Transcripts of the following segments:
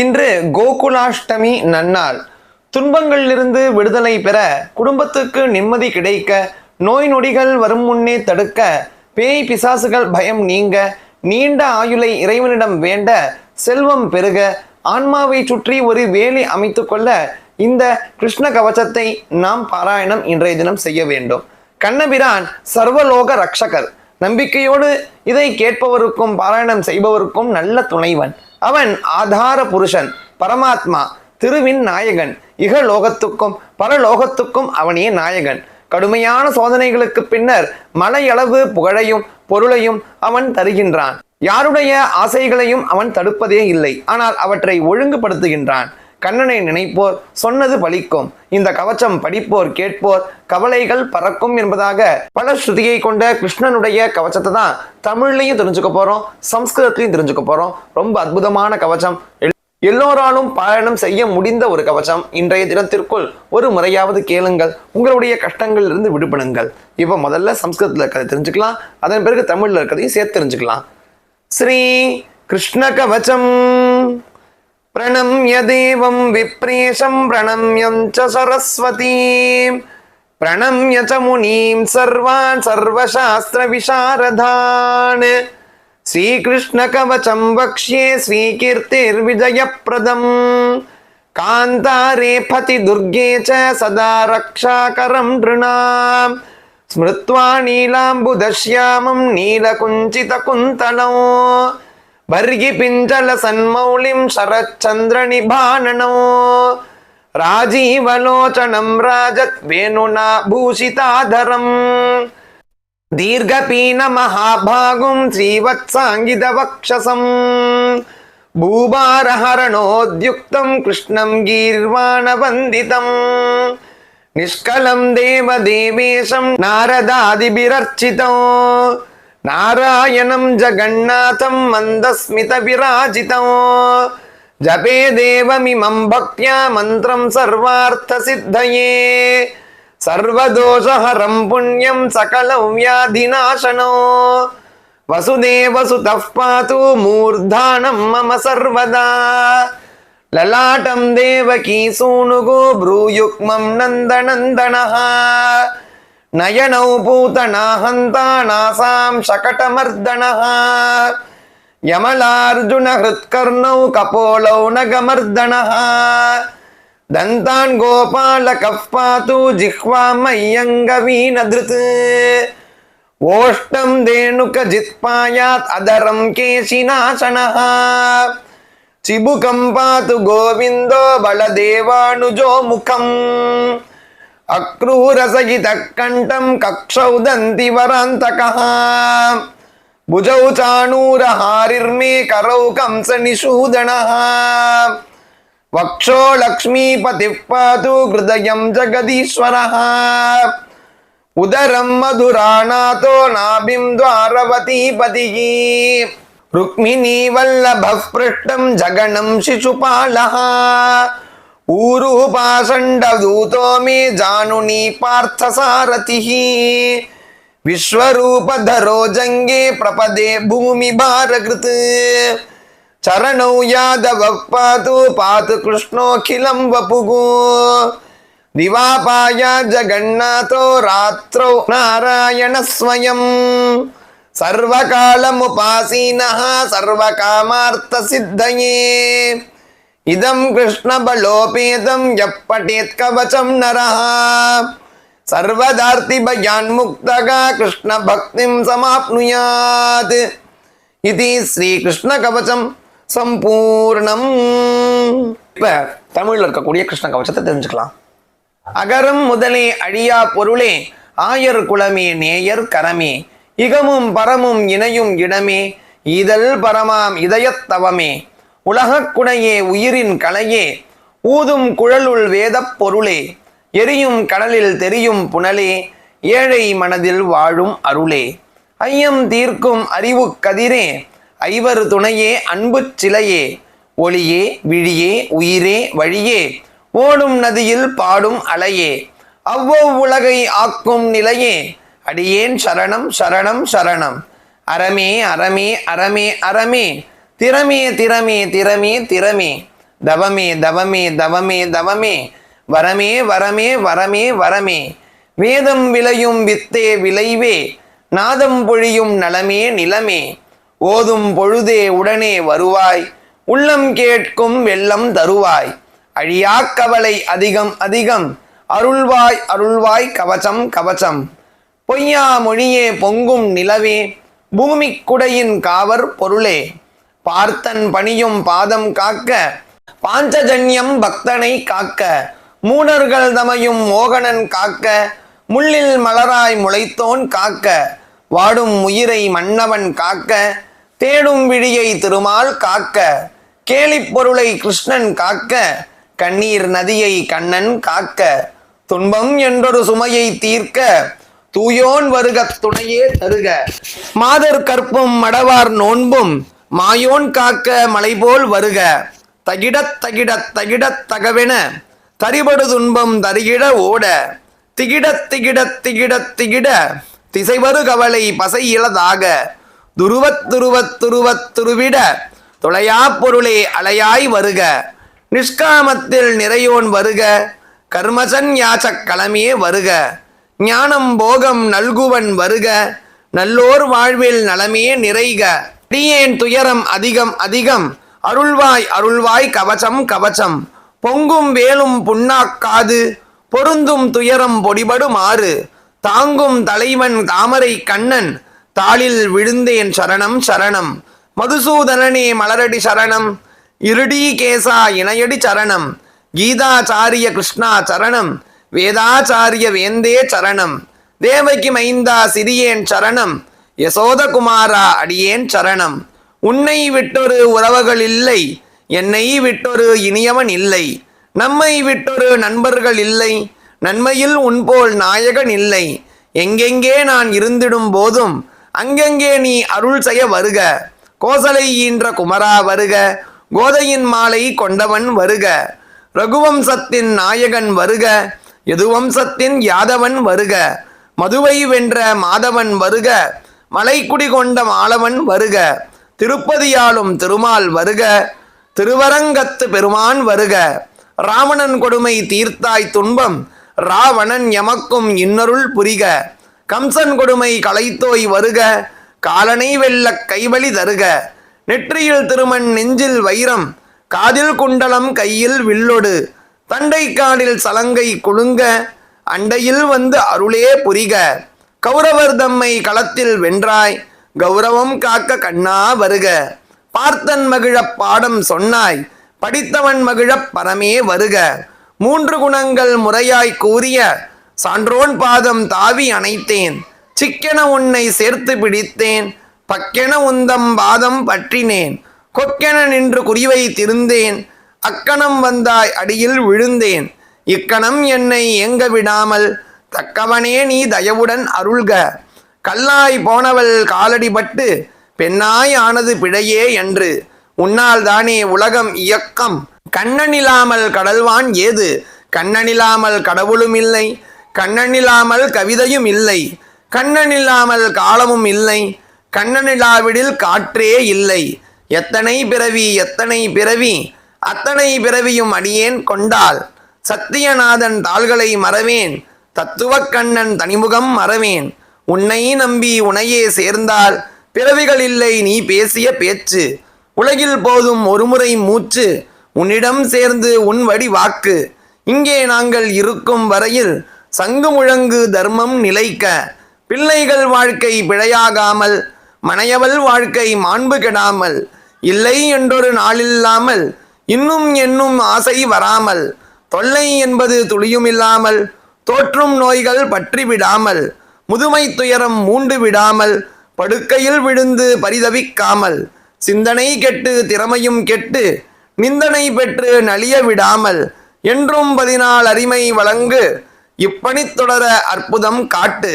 இன்று கோகுலாஷ்டமி நன்னாள். துன்பங்களிலிருந்து விடுதலை பெற குடும்பத்துக்கு நிம்மதி கிடைக்க நோய் நொடிகள் வரும் முன்னே தடுக்க பேய் பிசாசுகள் பயம் நீங்க நீண்ட ஆயுளை இறைவனிடம் வேண்ட செல்வம் பெருக ஆன்மாவை சுற்றி ஒரு வேலி அமைத்து கொள்ள இந்த கிருஷ்ண கவச்சத்தை நாம் பாராயணம் இன்றைய தினம் செய்ய வேண்டும். கண்ணபிரான் சர்வலோக ரக்ஷகர். நம்பிக்கையோடு இதை கேட்பவருக்கும் பாராயணம் செய்பவருக்கும் நல்ல துணைவன். அவன் ஆதார புருஷன் பரமாத்மா திருவின் நாயகன். இகலோகத்துக்கும் பரலோகத்துக்கும் அவனே நாயகன். கடுமையான சோதனைகளுக்கு பின்னர் மலையளவு புகழையும் பொருளையும் அவன் தருகின்றான். யாருடைய ஆசைகளையும் அவன் தடுப்பதே இல்லை. ஆனால் அவற்றை ஒழுங்குபடுத்துகின்றான். கண்ணனை நினைப்போர் சொன்னது பலிக்கும். இந்த கவச்சம் படிப்போர் கேட்போர் கவலைகள் பறக்கும் என்பதாக பல ஸ்ருதியை கொண்ட கிருஷ்ணனுடைய கவச்சத்தை தான் தமிழ்லையும் தெரிஞ்சுக்க போறோம் சம்ஸ்கிருதத்திலையும் தெரிஞ்சுக்க போறோம். ரொம்ப அற்புதமான கவச்சம். எல்- எல்லோராலும் பாராயணம் செய்ய முடிந்த ஒரு கவச்சம். இன்றைய தினத்திற்குள் ஒரு முறையாவது கேளுங்கள். உங்களுடைய கஷ்டங்கள் இருந்து விடுபடுங்கள். இப்போ முதல்ல சம்ஸ்கிருதத்தில் இருக்கிறத தெரிஞ்சுக்கலாம். அதன் பிறகு தமிழ்ல இருக்கிறதையும் சேர்த்து தெரிஞ்சுக்கலாம். ஸ்ரீ கிருஷ்ண கவச்சம். ప్రణమ్య దేవం విప్రేషం ప్రణమ్యం చ సరస్వతీం ప్రణమ్య చ మునీం సర్వాన్ సర్వశాస్త్ర విశారదాన్ శ్రీకృష్ణ కవచం వక్ష్యే శ్రీకీర్తిర్విజయప్రదం కాంతారే ఫతి దుర్గే చ సదా రక్షాకరం నృణాం స్మృత్వా నీలాంబుదశ్యామం నీలకుంచిత కుంతలం భర్గిపించల సన్మౌళిం శరచంద్ర నిభాననం రాజీవలోచనం రాజత్ వేణునా భూషితాధరం దీర్ఘపీన మహాభాగుం శ్రీవత్సాంగిద వక్షసం భూభారహరణోద్యుక్తం కృష్ణం గీర్వాణవందితం. నిష్కలం దేవదేవేశం నారదాదిభిరర్చితం. नारायणं जगन्नाथं मन्दस्मितविराजितो जपे देवमिमं भक्त्या मन्त्रं सर्वार्थसिद्धये सर्वदोषहरं पुण्यं सकलं व्याधिनाशनो वसुदेवसुतः पातु मूर्धानं मम सर्वदा ललाटं देवकी सूनुगो भ्रूयुग्मं नन्दनन्दनः நயனௌ பூதநாஹந்தா நாசாம் சகடமர்தனः யமலார்ஜுன ஹிருத்கர்ணௌ கபோலௌ நகமர்தனः தந்தான் கோபால கஃபாது ஜிஹ்வா மையங்கவீனதிருத் ஓஷ்டம் தேணுக ஜித்பாயாத் அதரம் கேசிநாசனः சிபுகம் பாத்து கோவிந்தோ பலதேவானுஜோ முகம் कण्ठं कक्षौ दन्ति वरान्तकः भुजौ चाणूरहारिर्मे करौ कंसनिषूदनः वक्षो लक्ष्मीपतिः पातु हृदयं जगदीश्वरः उदरं मधुरानाथो नाभिं द्वारवतीपतिः रुक्मिणी वल्लभः पृष्ठं जगनं शिशुपालः ఊరు పాషండ దూతో పార్థ సారథి. విశ్వరూప ధరో జంగే ప్రపదే భూమి భారకృత్. చరణౌ యాదవ పాతు పాతు కృష్ణోఖిలం వపుగు. దివాపాయ జగన్నాథో రాత్రౌ నారాయణ స్వయం. సర్వకాలముపాసీన సర్వకామార్థ సిద్ధయే. இதம் கிருஷ்ணபலோபேதம் எப்பட்டேத் கவச்சம் நரஹா சர்வதார்த்திபயான்முக்தகா கிருஷ்ண பக்திம் சமாப்னுயாத் இது ஸ்ரீகிருஷ்ண கவச்சம் சம்பூர்ணம் இப்போ தமிழில் இருக்கக்கூடிய கிருஷ்ண கவச்சத்தை தெரிஞ்சுக்கலாம். அகரம் முதலே அழியா பொருளே ஆயர் குலமே நேயர் கரமே இகமும் பரமும் இணையும் இடமே இதழ் பரமாம் இதயத்தவமே உலகக்குடையே உயிரின் கலையே ஊதும் குழலுள் வேதப் பொருளே எரியும் கடலில் தெரியும் புனலே ஏழை மனதில் வாழும் அருளே. ஐயம் தீர்க்கும் அறிவு கதிரே ஐவர் துணையே அன்புச் சிலையே ஒளியே விழியே உயிரே வழியே ஓடும் நதியில் பாடும் அலையே அவ்வொவ் உலகை ஆக்கும் நிலையே அடியேன் சரணம் சரணம் சரணம். அறமே அறமே அறமே அறமே திறமே திறமே திறமே திறமே. தவமே தவமே தவமே தவமே. வரமே வரமே வரமே வரமே. வேதம் விளையும் வித்தே விளைவே. நாதம் பொழியும் நலமே நிலமே. ஓதும் பொழுதே உடனே வருவாய். உள்ளம் கேட்கும் வெள்ளம் தருவாய். அழியாக் கவலை அதிகம் அதிகம். அருள்வாய் அருள்வாய் கவசம் கவசம். பொய்யா மொழியே பொங்கும் நிலவே. பூமிக்குடையின் காவர் பொருளே. பார்த்தன் பணியும் பாதம் காக்க பாஞ்சஜன்யம் பக்தனை காக்க மூனர்கள் தமையும் மோகனன் காக்க முள்ளில் மலராய் முளைத்தோன் காக்க வாடும் உயிரை மன்னவன் காக்க தேடும் விழியை திருமால் காக்க கேலிப்பொருளை கிருஷ்ணன் காக்க கண்ணீர் நதியை கண்ணன் காக்க துன்பம் என்றொரு சுமையை தீர்க்க தூயோன் வருக துணையே தருக. மாதர் கற்பும் மடவார் நோன்பும் மாயோன் காக்க மலைபோல் வருக. தகிடத் தகிடத் தகிடத் தகவென தரிபடு துன்பம் தருகிட ஓட. திகிடத் திகிடத் திகிடத் திகிட திசைவரு கவலை பசை இளதாக துருவத் துருவத் துருவத் துருவிட துளையா பொருளே அலையாய் வருக. நிஷ்காமத்தில் நிறையோன் வருக. கர்மசன் யாச்சக் களமே வருக. ஞானம் போகம் நல்குவன் வருக. நல்லோர் வாழ்வில் நலமே நிறைக. அடியேன் துயரம் அதிகம் அதிகம். அருள்வாய் அருள்வாய் கவசம் கவசம். பொங்கும் வேலும் புண்ணாக்காது பொருந்தும் துயரம் பொடிபடுமாறு. தாங்கும் தலைவன் தாமரை கண்ணன். தாளில் விழுந்தேன் சரணம் சரணம். மதுசூதனனே மலரடி சரணம். இருடி கேசா இணையடி சரணம். கீதாச்சாரிய கிருஷ்ணா சரணம். வேதாச்சாரிய வேந்தே சரணம். தேவகி மைந்தா சிறியேன் சரணம். யசோதகுமாரா அடியேன் சரணம். உன்னை விட்டொரு உறவுகள் இல்லை என்னை விட்டொரு இனியவன் இல்லை. நம்மை விட்டொரு நண்பர்கள் இல்லை நன்மையில் உன்போல் நாயகன் இல்லை. எங்கெங்கே நான் இருந்திடும் போதும் அங்கெங்கே நீ அருள் செய்ய வருக. கோசலை ஈன்ற குமரா வருக கோதையின் மாலை கொண்டவன் வருக. ரகுவம்சத்தின் நாயகன் வருக யதுவம்சத்தின் யாதவன் வருக. மதுவை வென்ற மாதவன் வருக மலைக்குடி கொண்ட மாலவன் வருக திருப்பதியாளும் திருமால் வருக திருவரங்கத்து பெருமான் வருக. ராவணன் கொடுமை தீர்த்தாய் துன்பம் ராவணன் எமக்கும் இன்னருள் புரிக. கம்சன் கொடுமை களைத்தோய் வருக காலனை வெல்ல கைவழி தருக. நெற்றியில் திருமண் நெஞ்சில் வைரம் காதில் குண்டலம் கையில் வில்லொடு. தண்டை காடில் சலங்கை குலுங்க அண்டையில் வந்து அருளே புரிக. கௌரவர் தம்மை களத்தில் வென்றாய் கௌரவம் காக்க கண்ணா வருக. பார்த்தன் மகிழப் பாடம் சொன்னாய் படித்தவன் மகிழப் பரமே வருக. மூன்று குணங்கள் முறையாய் கூறிய சான்றோன் பாதம் தாவி அணைத்தேன் சிக்கென உன்னை சேர்த்து பிடித்தேன் பக்கென உந்தம் பாதம் பற்றினேன் கொக்கென நின்று குறிவை திருந்தேன் அக்கணம் வந்தாய் அடியில் விழுந்தேன் இக்கணம் என்னை எங்க விடாமல் தக்கவனே நீ தயவுடன் அருள்க. கல்லாய் போனவள் காலடிபட்டு பெண்ணாய் ஆனது பிழையே என்று. உன்னால் தானே உலகம் இயக்கம். கண்ணனில்லாமல் கடல்வான் ஏது? கண்ணனில்லாமல் கடவுளும் இல்லை. கண்ணனில்லாமல் கவிதையும் இல்லை. கண்ணனில்லாமல் காலமும் இல்லை. கண்ணனிலாவிடில் காற்றே இல்லை. எத்தனை பிறவி எத்தனை பிறவி? அத்தனை பிறவியும் அடியேன் கொண்டால் சத்தியநாதன் தாள்களை மறவேன். தத்துவக் கண்ணன் தனிமுகம் மறவேன். உன்னை நம்பி உனையே சேர்ந்தால் பிறவிகள் இல்லை நீ பேசிய பேச்சு. உலகில் போதும் ஒருமுறை மூச்சு. உன்னிடம் சேர்ந்து உன் வடி வாக்கு. இங்கே நாங்கள் இருக்கும் வரையில் சங்கு முழங்கு தர்மம் நிலைக்க. பிள்ளைகள் வாழ்க்கை பிழையாகாமல் மனையவள் வாழ்க்கை மாண்பு கெடாமல். இல்லை என்றொரு நாளில்லாமல் இன்னும் என்னும் ஆசை வராமல். தொல்லை என்பது துளியுமில்லாமல் தோற்றும் நோய்கள் பற்றி விடாமல் முதுமை துயரம் மூண்டு விடாமல் படுக்கையில் விழுந்து பரிதவிக்காமல் சிந்தனை கெட்டு திறமையும் கெட்டு நிந்தனை பெற்று நலிய விடாமல் என்றும் பதினால் அரிமை வழங்கு இப்பணி தொடர அற்புதம் காட்டு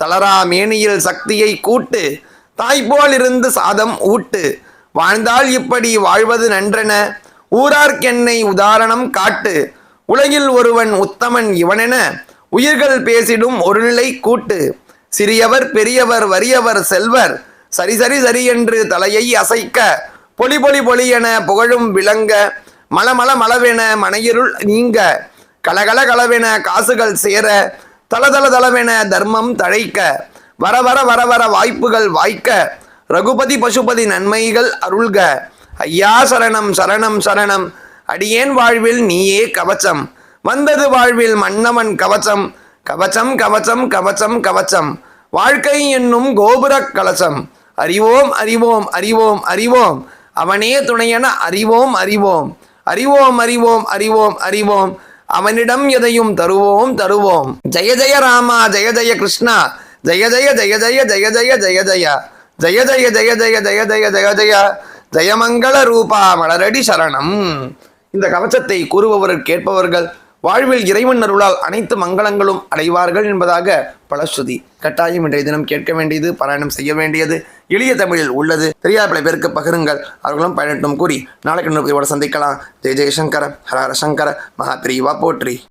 தளரா மேனியில் சக்தியை கூட்டு தாய்போல் இருந்து சாதம் ஊட்டு வாழ்ந்தால் இப்படி வாழ்வது நன்றென ஊரார்க்கென்னை உதாரணம் காட்டு உலகில் ஒருவன் உத்தமன் இவனென உயிர்கள் பேசிடும் ஒரு நிலை கூட்டு. சிறியவர் பெரியவர் வறியவர் செல்வர் சரி சரி சரி என்று தலையை அசைக்க பொலி பொலி பொலி என புகழும் விளங்க மலமல மலவென மனையிருள் நீங்க கலகல கலவென காசுகள் சேர தளதள தளவென தர்மம் தழைக்க வர வர வர வர வாய்ப்புகள் வாய்க்க ரகுபதி பசுபதி நன்மைகள் அருள்க. ஐயா சரணம் சரணம் சரணம். அடியேன் வாழ்வில் நீயே கவச்சம் வந்தது வாழ்வில் மன்னவன் கவச்சம் கவச்சம் கவச்சம் கவச்சம் கவச்சம் வாழ்க்கை என்னும் கோபுரக் கலசம் அறிவோம் அறிவோம் அறிவோம் அறிவோம் அவனே துணையென அறிவோம் அறிவோம் அறிவோம் அறிவோம் அறிவோம் அறிவோம் அவனிடம் எதையும் தருவோம் தருவோம் ஜெய ஜெய ராமா ஜெய ஜெய கிருஷ்ணா ஜெய ஜெய ஜெய ஜெய ஜெய ஜெய ஜெய ஜெய ஜெய ஜெய ஜெய ஜெய ஜெய ஜெய ஜெய ஜெய ஜெயமங்கள ரூபா மலரடி சரணம் இந்த கவச்சத்தை கூறுபவர்கள் கேட்பவர்கள் வாழ்வில் இறைவன் அருளால் அனைத்து மங்களங்களும் அடைவார்கள் என்பதாக பலஸ்ருதி கட்டாயம் இன்றைய தினம் கேட்க வேண்டியது பாராயணம் செய்ய வேண்டியது எளிய தமிழில் உள்ளது. தெரியாத பல பேருக்கு பகிருங்கள். அவர்களும் பயனட்டும் கூறி நாளைக்கு இன்னொரு சந்திக்கலாம். ஜெய ஜெயசங்கர ஹர சங்கர மகாபிரிவா போற்றி.